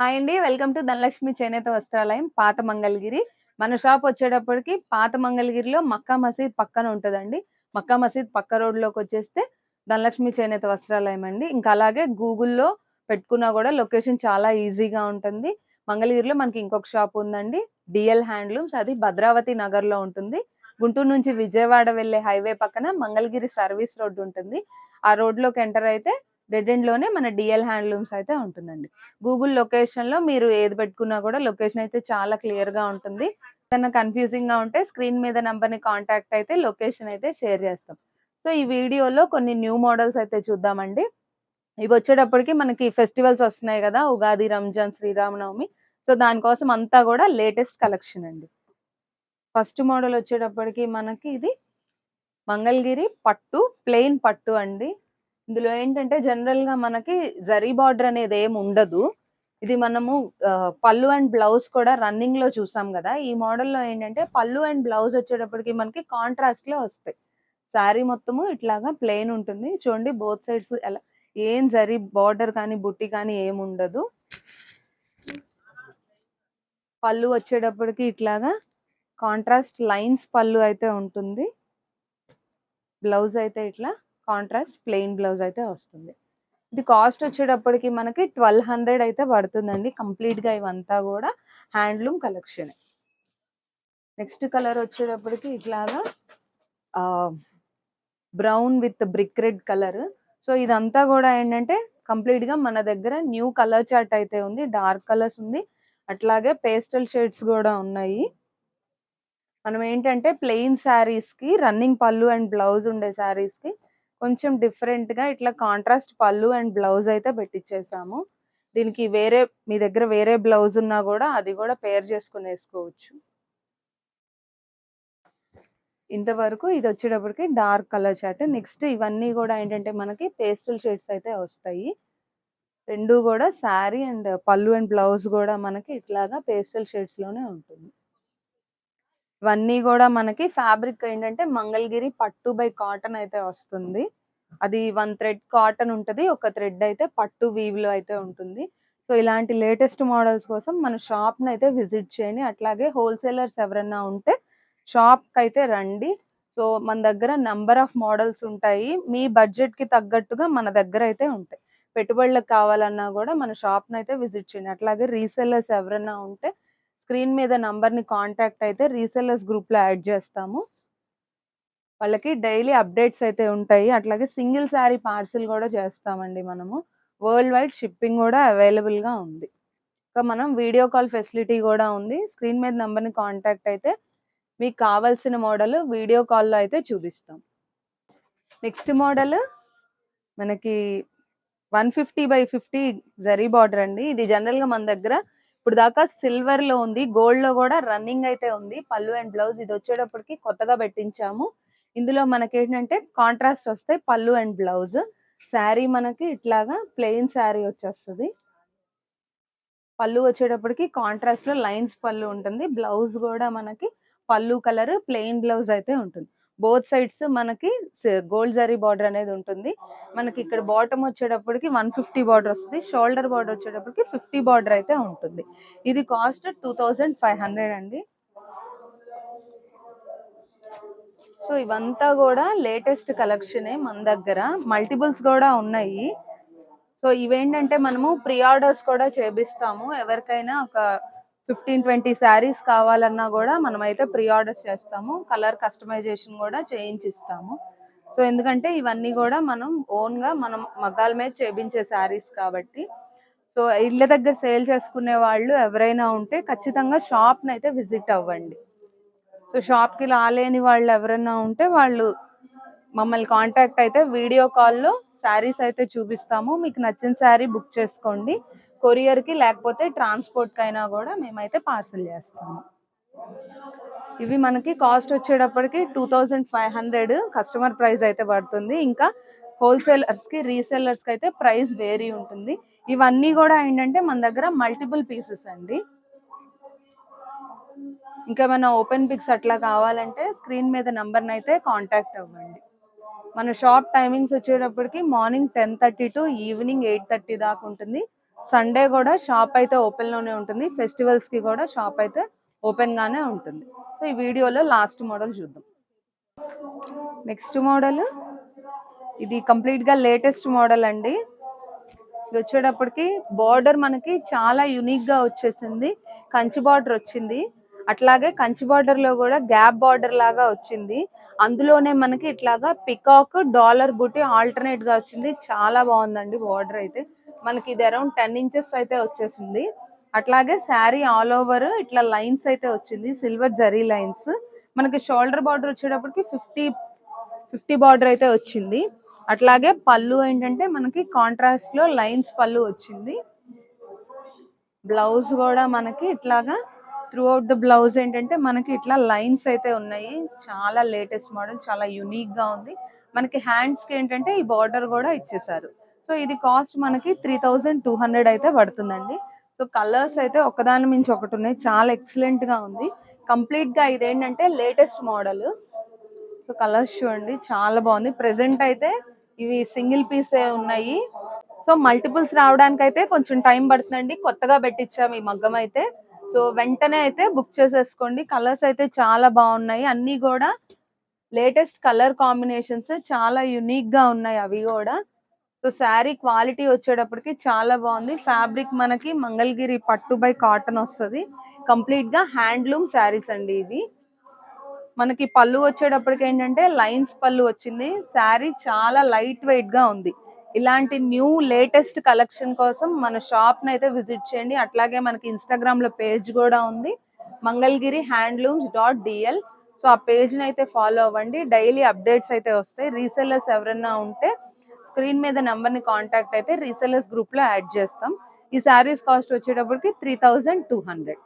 Hi అండి. Welcome to Dhanalakshmi చేనేత వస్త్రాలయం పాత మంగళగిరి. మన షాప్ వచ్చేటప్పటికి పాత మంగళగిరిలో మక్కా మసీద్ పక్కన ఉంటుందండి. మక్కా మసీద్ పక్క రోడ్లోకి వచ్చేస్తే ధనలక్ష్మి చేనేత వస్త్రాలయం అండి. ఇంకా అలాగే గూగుల్లో పెట్టుకున్నా కూడా లొకేషన్ చాలా ఈజీగా ఉంటుంది. మంగళగిరిలో మనకి ఇంకొక షాప్ ఉందండి. DL handlooms. అది భద్రావతి నగర్లో ఉంటుంది. గుంటూరు నుంచి విజయవాడ వెళ్ళే హైవే పక్కన మంగళగిరి సర్వీస్ రోడ్డు ఉంటుంది. ఆ రోడ్లోకి ఎంటర్ అయితే డెడ్ ఎండ్లోనే మన డిఎల్ హ్యాండ్లూమ్స్ అయితే ఉంటుందండి. గూగుల్ లొకేషన్లో మీరు ఏది పెట్టుకున్నా కూడా లొకేషన్ అయితే చాలా క్లియర్గా ఉంటుంది. ఏదైనా కన్ఫ్యూజింగ్గా ఉంటే స్క్రీన్ మీద నెంబర్ని కాంటాక్ట్ అయితే లొకేషన్ అయితే షేర్ చేస్తాం. సో ఈ వీడియోలో కొన్ని న్యూ మోడల్స్ అయితే చూద్దామండి. ఇవి వచ్చేటప్పటికి మనకి ఫెస్టివల్స్ వస్తున్నాయి కదా ఉగాది రంజాన్ శ్రీరామనవమి సో దానికోసం అంతా కూడా లేటెస్ట్ కలెక్షన్ అండి. ఫస్ట్ మోడల్ వచ్చేటప్పటికి మనకి ఇది మంగళగిరి పట్టు ప్లెయిన్ పట్టు అండి. ఇందులో ఏంటంటే జనరల్గా మనకి జరీ బార్డర్ అనేది ఏం ఉండదు. ఇది మనము పళ్ళు అండ్ బ్లౌజ్ కూడా రన్నింగ్లో చూసాం కదా. ఈ మోడల్లో ఏంటంటే పళ్ళు అండ్ బ్లౌజ్ వచ్చేటప్పటికి మనకి కాంట్రాస్ట్లో వస్తాయి. శారీ మొత్తము ఇట్లాగా ప్లెయిన్ ఉంటుంది. చూడండి బోత్ సైడ్స్ ఎలా ఏం జరీ బార్డర్ కానీ బుట్టి కానీ ఏం ఉండదు. పళ్ళు వచ్చేటప్పటికి ఇట్లాగా కాంట్రాస్ట్ లైన్స్ పళ్ళు అయితే ఉంటుంది. బ్లౌజ్ అయితే ఇట్లా కాంట్రాస్ట్ ప్లెయిన్ బ్లౌజ్ అయితే వస్తుంది. ఇది కాస్ట్ వచ్చేటప్పటికి మనకి ట్వెల్వ్ హండ్రెడ్ అయితే పడుతుందండి. కంప్లీట్గా ఇవంతా కూడా హ్యాండ్లూమ్ కలెక్షన్. నెక్స్ట్ కలర్ వచ్చేటప్పటికి ఇట్లాగా brown with brick red colour. So ఇదంతా కూడా ఏంటంటే కంప్లీట్గా మన దగ్గర న్యూ కలర్ చార్ట్ అయితే ఉంది. డార్క్ కలర్స్ ఉంది. అట్లాగే పేస్టల్ షేడ్స్ కూడా ఉన్నాయి. మనం ఏంటంటే ప్లెయిన్ శారీస్కి రన్నింగ్ పళ్ళు అండ్ బ్లౌజ్ ఉండే శారీస్కి కొంచెం డిఫరెంట్గా ఇట్లా కాంట్రాస్ట్ పళ్ళు అండ్ బ్లౌజ్ అయితే పెట్టించేసాము దీనికి వేరే మీ దగ్గర వేరే బ్లౌజ్ ఉన్నా కూడా అది కూడా పేర్ చేసుకుని వేసుకోవచ్చు ఇంతవరకు ఇది వచ్చేటప్పటికి డార్క్ కలర్ చార్ట్ నెక్స్ట్ ఇవన్నీ కూడా ఏంటంటే మనకి పేస్టల్ షేడ్స్ అయితే వస్తాయి. రెండు కూడా sari and pallu and blouse కూడా మనకి ఇట్లాగా పేస్టల్ షేడ్స్లోనే ఉంటుంది. ఇవన్నీ కూడా మనకి ఫ్యాబ్రిక్ ఏంటంటే మంగళగిరి పట్టు బై కాటన్ అయితే వస్తుంది. అది వన్ థ్రెడ్ కాటన్ ఉంటుంది ఒక థ్రెడ్ అయితే పట్టు వీవ్లో అయితే ఉంటుంది. సో ఇలాంటి లేటెస్ట్ మోడల్స్ కోసం మన షాప్ని అయితే విజిట్ చేయండి. అట్లాగే హోల్సేలర్స్ ఎవరైనా ఉంటే షాప్కి అయితే రండి. సో మన దగ్గర నంబర్ ఆఫ్ మోడల్స్ ఉంటాయి. మీ బడ్జెట్కి తగ్గట్టుగా మన దగ్గర అయితే ఉంటాయి. పెట్టుబడులకు కావాలన్నా కూడా మన షాప్ని అయితే విజిట్ చేయండి. అట్లాగే రీసెల్లర్స్ ఎవరైనా ఉంటే స్క్రీన్ మీద నంబర్ని కాంటాక్ట్ అయితే రీసెల్లర్స్ గ్రూప్లో యాడ్ చేస్తాము. వాళ్ళకి డైలీ అప్డేట్స్ అయితే ఉంటాయి. అట్లాగే సింగిల్ శారీ పార్సిల్ కూడా చేస్తామండి మనము. వరల్డ్ వైడ్ షిప్పింగ్ కూడా అవైలబుల్గా ఉంది. ఇంకా మనం వీడియో కాల్ ఫెసిలిటీ కూడా ఉంది. స్క్రీన్ మీద నెంబర్ని కాంటాక్ట్ అయితే మీకు కావాల్సిన మోడల్ వీడియో కాల్లో అయితే చూపిస్తాం. నెక్స్ట్ మోడల్ మనకి one fifty by fifty zari border అండి. ఇది జనరల్గా మన దగ్గర ఇప్పుడు దాకా సిల్వర్లో ఉంది గోల్డ్లో కూడా రన్నింగ్ అయితే ఉంది. పళ్ళు అండ్ బ్లౌజ్ ఇది వచ్చేటప్పటికి కొత్తగా పెట్టించాము. ఇందులో మనకి ఏంటంటే కాంట్రాస్ట్ వస్తాయి పళ్ళు అండ్ బ్లౌజ్ శారీ మనకి ఇట్లాగా ప్లెయిన్ శారీ వచ్చేస్తుంది. పళ్ళు వచ్చేటప్పటికి కాంట్రాస్ట్లో లైన్స్ పళ్ళు ఉంటుంది. బ్లౌజ్ కూడా మనకి పళ్ళు కలర్ ప్లెయిన్ బ్లౌజ్ అయితే ఉంటుంది. బోత్ సైడ్స్ మనకి గోల్డ్ జరీ బార్డర్ అనేది ఉంటుంది. మనకి ఇక్కడ బాటమ్ వచ్చేటప్పటికి వన్ ఫిఫ్టీ బార్డర్ వస్తుంది. షోల్డర్ బార్డర్ వచ్చేటప్పటికి ఫిఫ్టీ బార్డర్ అయితే ఉంటుంది. ఇది కాస్ట్ టూ ఫైవ్ హండ్రెడ్ అండి. సో ఇవంతా కూడా లేటెస్ట్ కలెక్షనే మన దగ్గర. మల్టిపుల్స్ కూడా ఉన్నాయి. సో ఇవేంటంటే మనము ప్రీ ఆర్డర్స్ కూడా చేపిస్తాము. ఎవరికైనా ఒక ఫిఫ్టీన్ ట్వంటీ శారీస్ కావాలన్నా కూడా మనం అయితే ప్రీ ఆర్డర్స్ చేస్తాము. కలర్ కస్టమైజేషన్ కూడా చేయించిస్తాము. సో ఎందుకంటే ఇవన్నీ కూడా మనం ఓన్గా మనం మగ్గాల మీద చేపించే శారీస్ కాబట్టి. సో ఇళ్ళ దగ్గర సేల్ చేసుకునే వాళ్ళు ఎవరైనా ఉంటే ఖచ్చితంగా షాప్ని అయితే విజిట్ అవ్వండి. సో షాప్కి రాలేని వాళ్ళు ఎవరైనా ఉంటే వాళ్ళు మమ్మల్ని కాంటాక్ట్ అయితే వీడియో కాల్లో శారీస్ అయితే చూపిస్తాము. మీకు నచ్చిన శారీ బుక్ చేసుకోండి. కొరియర్కి లేకపోతే ట్రాన్స్పోర్ట్ కైనా కూడా మేమైతే పార్సల్ చేస్తాము. ఇవి మనకి కాస్ట్ వచ్చేటప్పటికి two thousand five hundred customer price అయితే పడుతుంది. ఇంకా హోల్సేలర్స్కి రీసేలర్స్కి అయితే ప్రైస్ వేరీ ఉంటుంది. ఇవన్నీ కూడా ఏంటంటే మన దగ్గర మల్టిపుల్ పీసెస్ అండి. ఇంకా మన ఓపెన్ పిక్స్ అట్లా కావాలంటే స్క్రీన్ మీద నంబర్ని అయితే కాంటాక్ట్ అవ్వండి. మన షాప్ టైమింగ్స్ వచ్చేటప్పటికి morning ten thirty to evening eight thirty దాకా ఉంటుంది. సండే కూడా షాప్ అయితే ఓపెన్లోనే ఉంటుంది. ఫెస్టివల్స్కి కూడా షాప్ అయితే ఓపెన్ గానే ఉంటుంది. సో ఈ వీడియోలో లాస్ట్ మోడల్ చూద్దాం. నెక్స్ట్ మోడల్ ఇది కంప్లీట్గా లేటెస్ట్ మోడల్ అండి. ఇది వచ్చేటప్పటికి బార్డర్ మనకి చాలా యునిక్గా వచ్చేసింది. కంచి బార్డర్ వచ్చింది. అట్లాగే కంచి బార్డర్లో కూడా గ్యాప్ బార్డర్ లాగా వచ్చింది. అందులోనే మనకి ఇట్లాగా పికాక్ డాలర్ బుట్టి ఆల్టర్నేట్గా వచ్చింది. చాలా బాగుందండి బార్డర్ అయితే. మనకి ఇది అరౌండ్ టెన్ ఇంచెస్ అయితే వచ్చేసింది. అట్లాగే శారీ ఆల్ ఓవర్ ఇట్లా లైన్స్ అయితే వచ్చింది. Silver zari lines. మనకి షోల్డర్ బార్డర్ వచ్చేటప్పటికి ఫిఫ్టీ ఫిఫ్టీ బార్డర్ అయితే వచ్చింది. అట్లాగే పళ్ళు ఏంటంటే మనకి కాంట్రాస్ట్లో లైన్స్ పళ్ళు వచ్చింది. బ్లౌజ్ కూడా మనకి ఇట్లాగా త్రూ అవుట్ ద బ్లౌజ్ ఏంటంటే మనకి ఇట్లా లైన్స్ అయితే ఉన్నాయి. చాలా లేటెస్ట్ మోడల్ చాలా యూనిక్గా ఉంది. మనకి హ్యాండ్స్కి ఏంటంటే ఈ బార్డర్ కూడా ఇచ్చేసారు. సో ఇది కాస్ట్ మనకి త్రీ థౌజండ్ టూ హండ్రెడ్ అయితే పడుతుందండి. సో కలర్స్ అయితే ఒకదాని మించి ఒకటి ఉన్నాయి. చాలా ఎక్సలెంట్గా ఉంది. కంప్లీట్గా ఇదేంటంటే లేటెస్ట్ మోడల్ సో కలర్స్ చూడండి చాలా బాగుంది. ప్రెసెంట్ అయితే ఇవి సింగిల్ పీసే ఉన్నాయి. సో మల్టిపుల్స్ రావడానికి అయితే కొంచెం టైం పడుతుందండి. కొత్తగా పెట్టించాము ఈ మగ్గం అయితే. సో వెంటనే అయితే బుక్ చేసేసుకోండి. కలర్స్ అయితే చాలా బాగున్నాయి. అన్నీ కూడా లేటెస్ట్ కలర్ కాంబినేషన్స్ చాలా యునిక్గా ఉన్నాయి అవి కూడా. సో శారీ క్వాలిటీ వచ్చేటప్పటికి చాలా బాగుంది. ఫ్యాబ్రిక్ మనకి మంగళగిరి పట్టు బై కాటన్ వస్తుంది. కంప్లీట్గా హ్యాండ్లూమ్ శారీస్ అండి ఇవి. మనకి పళ్ళు వచ్చేటప్పటికి ఏంటంటే లైన్స్ పళ్ళు వచ్చింది. శారీ చాలా లైట్ వెయిట్గా ఉంది. ఇలాంటి న్యూ లేటెస్ట్ కలెక్షన్ కోసం మన షాప్ని అయితే విజిట్ చేయండి. అట్లాగే మనకి ఇన్స్టాగ్రామ్లో పేజ్ కూడా ఉంది. Mangalagiri handlooms dot DL so ఆ పేజ్ని అయితే ఫాలో అవ్వండి. డైలీ అప్డేట్స్ అయితే వస్తాయి. రీసెల్లర్స్ ఎవరైనా ఉంటే స్క్రీన్ మీద నెంబర్ని కాంటాక్ట్ అయితే రీసెలర్స్ గ్రూప్లో యాడ్ చేస్తాం. ఈ శారీస్ కాస్ట్ వచ్చేటప్పటికి త్రీ థౌజండ్ టూ హండ్రెడ్